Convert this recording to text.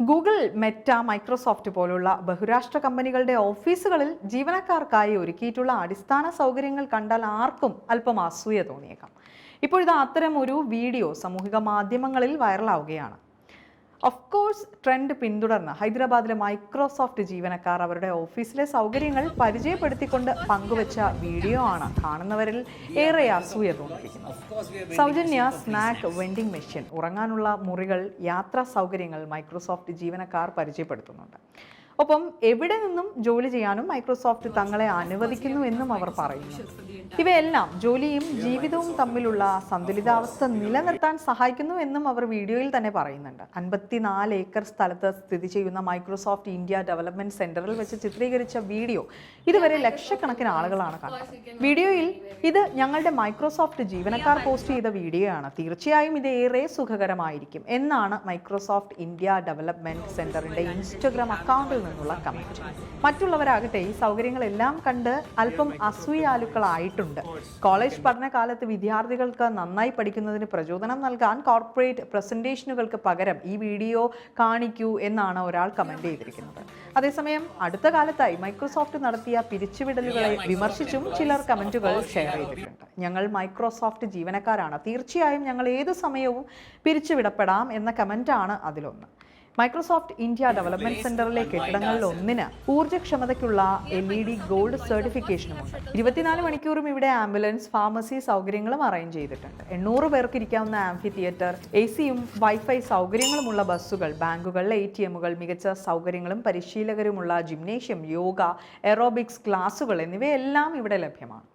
Google Meta Microsoft പോലുള്ള ബഹുരാഷ്ട്ര കമ്പനികളുടെ ഓഫീസുകളിൽ ജീവനക്കാർക്കായി ഒരുക്കിയിട്ടുള്ള അടിസ്ഥാന സൗകര്യങ്ങൾ കണ്ടാൽ ആർക്കും അല്പം അസൂയ തോന്നിയേക്കാം. ഇപ്പോഴിത് അത്തരം ഒരു വീഡിയോ സാമൂഹിക മാധ്യമങ്ങളിൽ വൈറലാവുകയാണ്. ഓഫ് കോഴ്സ് ട്രെൻഡ് പിന്തുടർന്ന് ഹൈദരാബാദിലെ മൈക്രോസോഫ്റ്റ് ജീവനക്കാർ അവരുടെ ഓഫീസിലെ സൗകര്യങ്ങൾ പരിചയപ്പെടുത്തിക്കൊണ്ട് പങ്കുവച്ച വീഡിയോ ആണ് കാണുന്നവരിൽ ഏറെ അസൂയ തോന്നിപ്പിക്കുന്നത് സൗജന്യ സ്നാക്ക് വെൻഡിംഗ് മെഷീൻ ഉറങ്ങാനുള്ള മുറികൾ യാത്രാ സൗകര്യങ്ങൾ മൈക്രോസോഫ്റ്റ് ജീവനക്കാർ പരിചയപ്പെടുത്തുന്നുണ്ട്. ഒപ്പം എവിടെ നിന്നും ജോലി ചെയ്യാനും മൈക്രോസോഫ്റ്റ് തങ്ങളെ അനുവദിക്കുന്നു എന്നും അവർ പറയുന്നു. ഇവയെല്ലാം ജോലിയും ജീവിതവും തമ്മിലുള്ള സന്തുലിതാവസ്ഥ നിലനിർത്താൻ സഹായിക്കുന്നു എന്നും അവർ വീഡിയോയിൽ തന്നെ പറയുന്നുണ്ട്. അൻപത്തിനാല് ഏക്കർ സ്ഥലത്ത് സ്ഥിതി ചെയ്യുന്ന മൈക്രോസോഫ്റ്റ് ഇന്ത്യ ഡെവലപ്മെന്റ് സെന്ററിൽ വെച്ച് ചിത്രീകരിച്ച വീഡിയോ ഇതുവരെ ലക്ഷക്കണക്കിന് ആളുകളാണ് കണ്ടത്. വീഡിയോയിൽ ഇത് ഞങ്ങളുടെ മൈക്രോസോഫ്റ്റ് ജീവനക്കാർ പോസ്റ്റ് ചെയ്ത വീഡിയോ ആണ് തീർച്ചയായും ഇത് ഏറെ സുഖകരമായിരിക്കും എന്നാണ് മൈക്രോസോഫ്റ്റ് ഇന്ത്യ ഡെവലപ്മെന്റ് സെന്ററിന്റെ ഇൻസ്റ്റഗ്രാം അക്കൗണ്ടിൽ നിന്നുള്ള കമന്റ്. മറ്റുള്ളവരാകട്ടെ ഈ സൗകര്യങ്ങളെല്ലാം കണ്ട് അല്പം അസൂയാലുക്കളായിട്ടുണ്ട് കോളേജ് പഠനകാലത്ത് വിദ്യാർത്ഥികൾക്ക് നന്നായി പഠിക്കുന്നതിന് പ്രചോദനം നൽകാൻ കോർപ്പറേറ്റ് പ്രസന്റേഷനുകൾക്ക് പകരം ഈ വീഡിയോ കാണിക്കൂ എന്നാണ് ഒരാൾ കമന്റ് ചെയ്തിരിക്കുന്നത്. അതേസമയം അടുത്ത കാലത്തായി മൈക്രോസോഫ്റ്റ് നടത്തിയ പിരിച്ചുവിടലുകളെ വിമർശിച്ചും ചിലർ കമന്റുകൾ ഷെയർ ചെയ്തിട്ടുണ്ട്. ഞങ്ങൾ മൈക്രോസോഫ്റ്റ് ജീവനക്കാരാണ്. തീർച്ചയായും ഞങ്ങൾ ഏത് സമയവും പിരിച്ചുവിടപ്പെടാം എന്ന കമന്റാണ് അതിലൊന്ന്. മൈക്രോസോഫ്റ്റ് ഇന്ത്യ ഡെവലപ്മെന്റ് സെന്ററിലെ കെട്ടിടങ്ങളിൽ ഒന്നിന് ഊർജക്ഷമതയ്ക്കുള്ള എൽ ഇ ഡി ഗോൾഡ് സർട്ടിഫിക്കേഷനുമുണ്ട്. ഇരുപത്തിനാല് മണിക്കൂറും ഇവിടെ ആംബുലൻസ് ഫാർമസി സൗകര്യങ്ങളും അറേഞ്ച് ചെയ്തിട്ടുണ്ട്. എണ്ണൂറ് പേർക്ക് ഇരിക്കാവുന്ന ആംഫി തിയേറ്റർ എ സിയും വൈഫൈ സൗകര്യങ്ങളുമുള്ള ബസ്സുകൾ ബാങ്കുകൾ എ ടി എമ്മുകൾ മികച്ച സൗകര്യങ്ങളും പരിശീലകരുമുള്ള ജിംനേഷ്യം യോഗ എറോബിക്സ് ക്ലാസുകൾ എന്നിവയെല്ലാം ഇവിടെ ലഭ്യമാണ്.